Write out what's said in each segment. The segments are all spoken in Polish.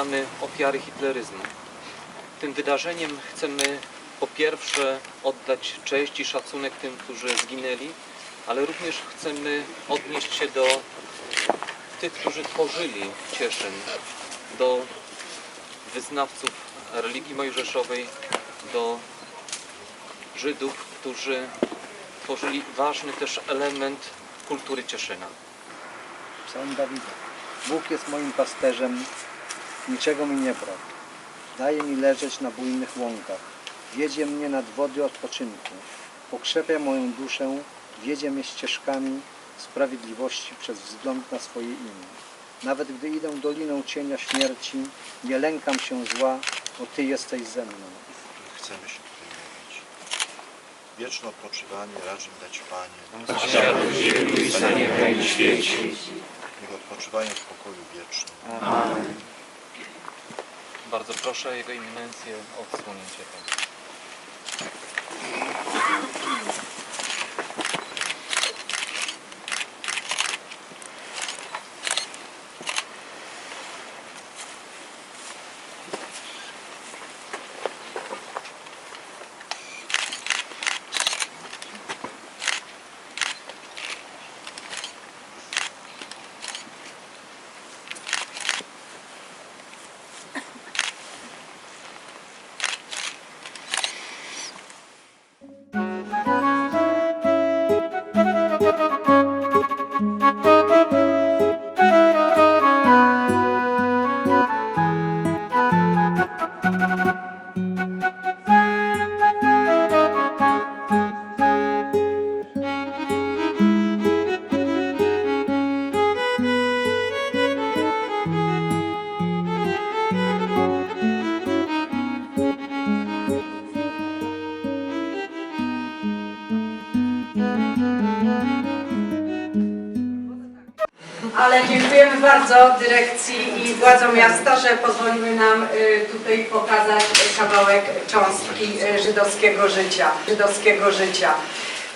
wspominamy ofiary hitleryzmu. Tym wydarzeniem chcemy po pierwsze oddać cześć i szacunek tym, którzy zginęli, ale również chcemy odnieść się do tych, którzy tworzyli Cieszyn, do wyznawców religii mojżeszowej, do Żydów, którzy tworzyli ważny też element kultury Cieszyna. Psalm Dawida. Bóg jest moim pasterzem, niczego mi nie brak. Daje mi leżeć na bujnych łąkach. Wiedzie mnie nad wody odpoczynku. Pokrzepia moją duszę, wiedzie mnie ścieżkami sprawiedliwości przez wzgląd na swoje imię. Nawet gdy idę doliną cienia śmierci, nie lękam się zła, bo Ty jesteś ze mną. chcemy się tutaj modlić. Wieczne odpoczywanie racz im dać Panie. Światło ziemi i niebie i świecie. Niech odpoczywają w pokoju wiecznym. Bardzo proszę Jego Eminencję o odsłonięcie tego. Ale dziękujemy bardzo dyrekcji i władzom miasta, że pozwoliły nam y, tutaj pokazać kawałek cząstki y, żydowskiego życia. Żydowskiego życia.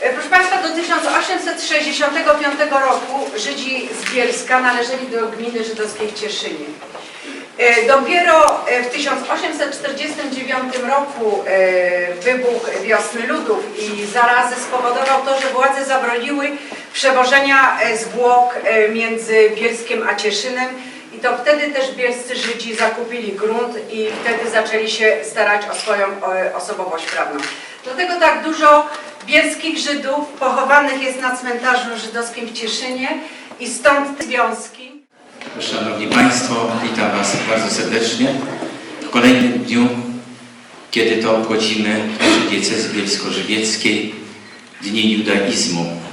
Y, Proszę Państwa, do 1865 roku Żydzi z Bielska należeli do gminy żydowskiej w Cieszynie. Dopiero w 1849 roku wybuch wiosny ludów i zarazy spowodował to, że władze zabroniły przewożenia e, zwłok e, między Bielskiem a Cieszynem i to wtedy też bielscy Żydzi zakupili grunt i wtedy zaczęli się starać o swoją osobowość prawną. Dlatego tak dużo bielskich Żydów pochowanych jest na cmentarzu żydowskim w Cieszynie i stąd te związki. Szanowni Państwo, witam Was bardzo serdecznie w kolejnym dniu, kiedy to obchodzimy diecezji bielsko-żywieckiej Dni Judaizmu.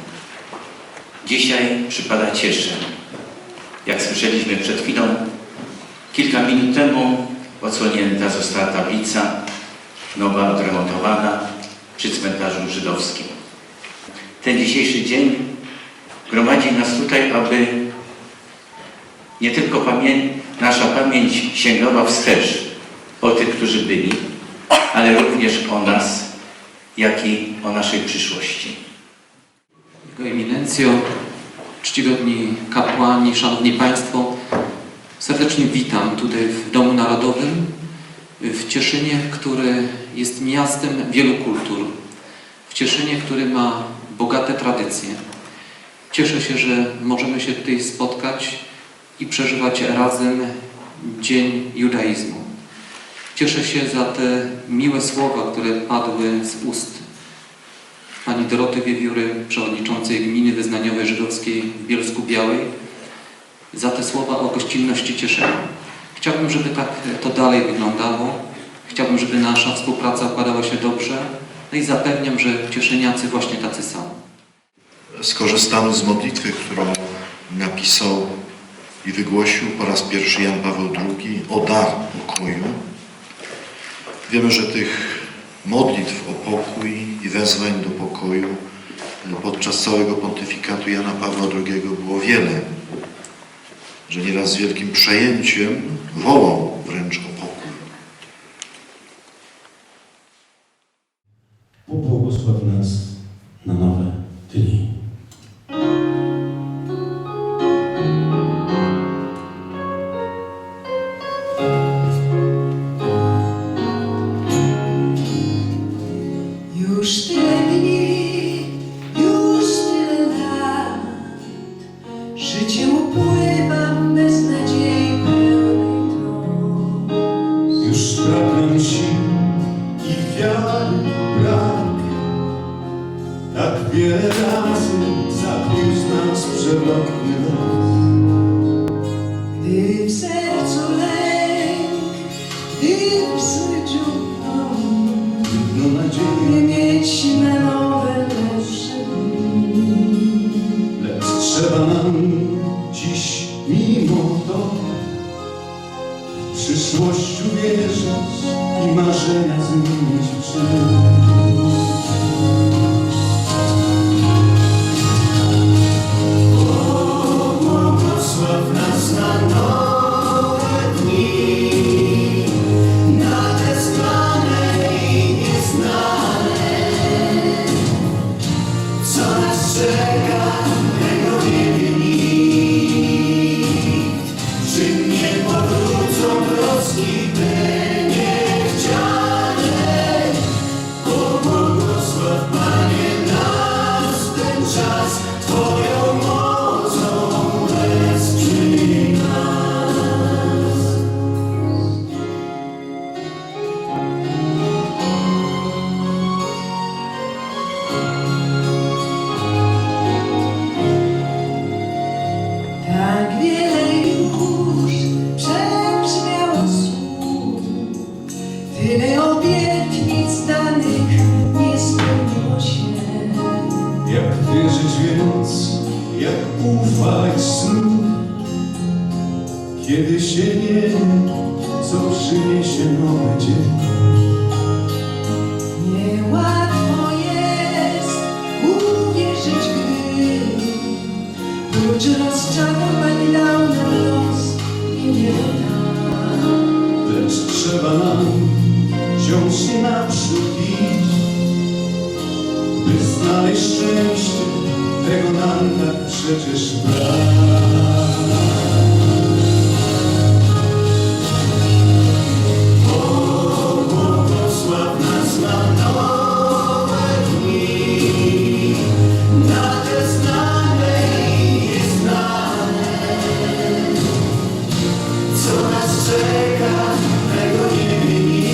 Dzisiaj przypada Cieszyn. Jak słyszeliśmy przed chwilą, kilka minut temu odsłonięta została tablica nowa, odremontowana przy cmentarzu żydowskim. Ten dzisiejszy dzień gromadzi nas tutaj, aby nie tylko nasza pamięć sięgała wstecz o tych, którzy byli, ale również o nas, jak i o naszej przyszłości. Jego Eminencjo, czcigodni kapłani, szanowni Państwo, serdecznie witam tutaj w Domu Narodowym w Cieszynie, który jest miastem wielu kultur. W Cieszynie, który ma bogate tradycje. Cieszę się, że możemy się tutaj spotkać i przeżywać razem Dzień Judaizmu. Cieszę się za te miłe słowa, które padły z ust pani Doroty Wiewióry, przewodniczącej Gminy Wyznaniowej Żydowskiej w Bielsku Białej, za te słowa o gościnności Cieszyna. Chciałbym, żeby tak to dalej wyglądało. Chciałbym, żeby nasza współpraca układała się dobrze. No i zapewniam, że Cieszyniacy właśnie tacy są. Skorzystamy z modlitwy, którą napisał i wygłosił po raz pierwszy Jan Paweł II o dar pokoju. Wiemy, że tych modlitw o pokój i wezwań do pokoju. Podczas całego pontyfikatu Jana Pawła II było wiele, że nieraz z wielkim przejęciem wołał wręcz o wiele razy zabił z nas przewrotny los. Gdy w sercu lęk, gdy w życiu błąd, No nadzieję, mieć na nowe lepsze dni. lecz trzeba nam dziś mimo to w przyszłość uwierzyć i marzenia zmienić w. jak ufać snu, kiedy się nie co przyniesie nowy dzień. Niełatwo jest uwierzyć, gdy prócz rozczarowań dał nam los i nie dał. Lecz trzeba nam wciąż naprzód iść, by znaleźć szczęście, tego nam tak przecież tak. O, nas na nowe dni, na te znane i nieznane, co nas czeka, tego nie wie nikt.